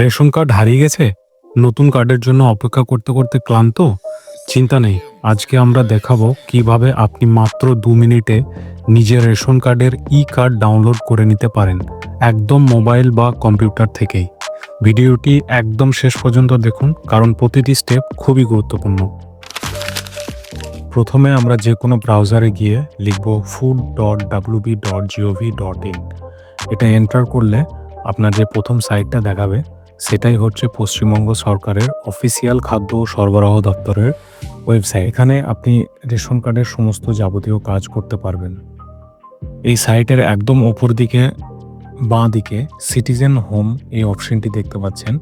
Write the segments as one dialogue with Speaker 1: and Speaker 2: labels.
Speaker 1: Ration card হারিয়ে গেছে? নতুন কার্ডের জন্য অপেক্ষা করতে করতে ক্লান্ত? চিন্তা নেই, আজকে আমরা দেখাবো কীভাবে আপনি মাত্র দু মিনিটে নিজের রেশন কার্ডের ই কার্ড ডাউনলোড করে নিতে পারেন, একদম মোবাইল বা কম্পিউটার থেকেই। ভিডিওটি একদম শেষ পর্যন্ত দেখুন, কারণ প্রতিটি স্টেপ খুবই গুরুত্বপূর্ণ। প্রথমে আমরা যে কোনো ব্রাউজারে গিয়ে লিখব food dot WB dot GOV dot in এটা এন্টার করলে আপনার যে প্রথম সাইটটা দেখাবে সেটাই হচ্ছে পশ্চিমবঙ্গ সরকারের অফিসিয়াল খাদ্য সরবরাহ দপ্তরের ওয়েবসাইট এখানে আপনি রেশন কার্ডের সমস্ত যাবতীয় কাজ করতে পারবেন। এই সাইটের একদম ওপর দিকে, বাঁ দিকে সিটিজেন হোম এই অপশনটি দেখতে পাচ্ছেন।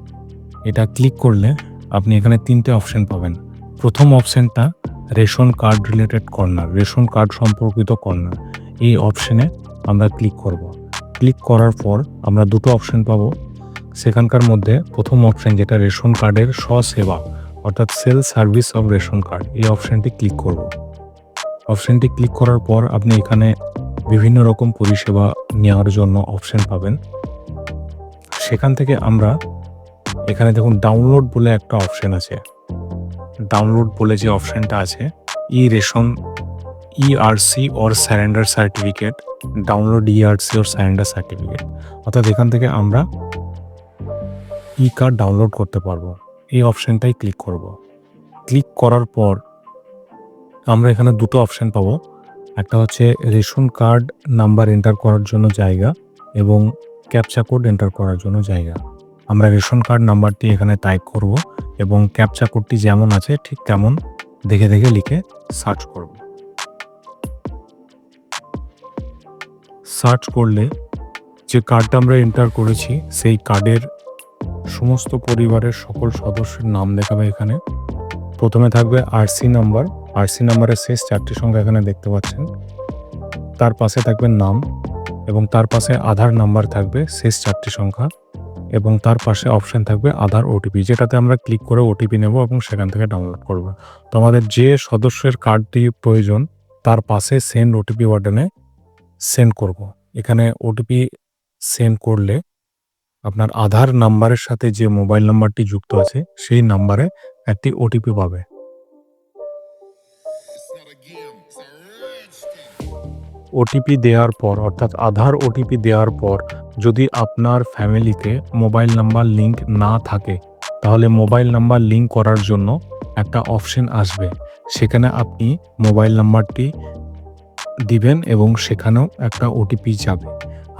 Speaker 1: এটা ক্লিক করলে আপনি এখানে তিনটে অপশন পাবেন। প্রথম অপশনটা ration card related corner ration card সম্পর্কিত কর্নার এই অপশনে আমরা ক্লিক করব। ক্লিক করার পর আমরা দুটো অপশন পাবো। সেখানকার মধ্যে প্রথম অপশন যেটা রেশন কার্ডের স্বসেবা, অর্থাৎ self service of ration card, এই অপশনটি ক্লিক করব। অপশনটি ক্লিক করার পর আপনি এখানে বিভিন্ন রকম পরিষেবা নেওয়ার জন্য অপশন পাবেন। সেখান থেকে আমরা এখানে দেখুন ডাউনলোড বলে একটা অপশন আছে। ডাউনলোড বলে যে অপশনটা আছে E ration ERC or surrender certificate download ERC or surrender certificate অর্থাৎ এখান থেকে আমরা ই কার্ড ডাউনলোড করতে পারব। এই অপশানটাই ক্লিক করব। ক্লিক করার পর আমরা এখানে দুটো অপশান পাবো। একটা হচ্ছে রেশন কার্ড নাম্বার এন্টার করার জন্য জায়গা এবং ক্যাপচা কোড এন্টার করার জন্য জায়গা। আমরা রেশন কার্ড নাম্বারটি এখানে টাইপ করব এবং ক্যাপচা কোডটি যেমন আছে ঠিক তেমন দেখে দেখে লিখে সার্চ করব। সার্চ করলে যে কার্ডটা আমরা এন্টার করেছি, সেই কার্ডের সমস্ত পরিবারের সকল সদস্যের নাম দেখাবে এখানে। প্রথমে থাকবে আরসি নাম্বার আরসি নাম্বারের শেষ চারটি সংখ্যা এখানে দেখতে পাচ্ছেন। তার পাশে থাকবে নাম এবং তার পাশে আধার নাম্বার থাকবে শেষ চারটি সংখ্যা এবং তার পাশে অপশন থাকবে আধার ওটিপি যেটাতে আমরা ক্লিক করে ওটিপি নেব এবং সেখান থেকে ডাউনলোড করব। তো আমাদের যে সদস্যের কার্ডটি প্রয়োজন, তার পাশে সেন্ড ওটিপি বাটনে সেন্ড করব। এখানে ওটিপি সেন্ড করলে আপনার আধার নাম্বারের সাথে যে মোবাইল নাম্বারটি যুক্ত আছে, সেই নাম্বারে একটি ওটিপি পাবে. ওটিপি দেওয়ার পর, অর্থাৎ আধার ওটিপি দেওয়ার পর, যদি আপনার ফ্যামিলিতে মোবাইল নাম্বার লিংক না থাকে, তাহলে মোবাইল নাম্বার লিংক করার জন্য একটা অপশন আসবে সেখানে আপনি মোবাইল নাম্বারটি দিবেন এবং সেখানেও একটা ওটিপি যাবে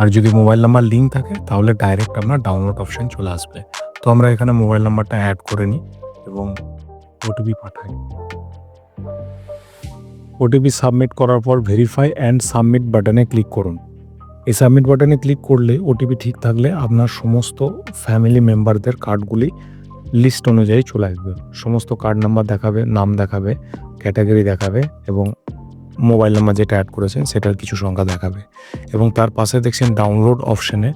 Speaker 1: আর যদি মোবাইল নাম্বার লিঙ্ক থাকে, তাহলে ডাইরেক্ট আপনার ডাউনলোড অপশন চলে আসবে। তো আমরা এখানে মোবাইল নাম্বারটা অ্যাড করে নিই এবং ওটিপি পাঠাই। ওটিপি সাবমিট করার পর ভেরিফাই অ্যান্ড সাবমিট বাটনে ক্লিক করুন। এই সাবমিট বাটনে ক্লিক করলে ওটিপি ঠিক থাকলে আপনার সমস্ত ফ্যামিলি মেম্বারদের কার্ডগুলি লিস্ট অনুযায়ী চলে আসবে। সমস্ত কার্ড নাম্বার দেখাবে, নাম দেখাবে ক্যাটাগরি দেখাবে এবং মোবাইল নাম্বার যেটা অ্যাড করেছেন, সেটার কিছু সংখ্যা দেখাবে। এবং তার পাশে দেখছেন ডাউনলোড অপশানে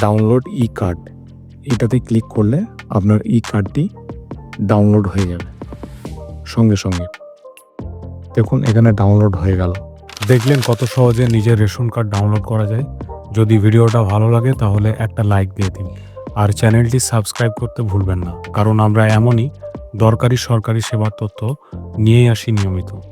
Speaker 1: ডাউনলোড ই কার্ড এটাতে ক্লিক করলে আপনার ই কার্ডটি ডাউনলোড হয়ে যাবে। সঙ্গে সঙ্গে। দেখুন, এখানে ডাউনলোড হয়ে গেল। দেখলেন কত সহজে নিজের রেশন কার্ড ডাউনলোড করা যায়। যদি ভিডিওটা ভালো লাগে, তাহলে একটা লাইক দিয়ে দিন। আর চ্যানেলটি সাবস্ক্রাইব করতে ভুলবেন না। কারণ আমরা এমনই দরকারি সরকারি সেবার তথ্য নিয়েই আসি নিয়মিত।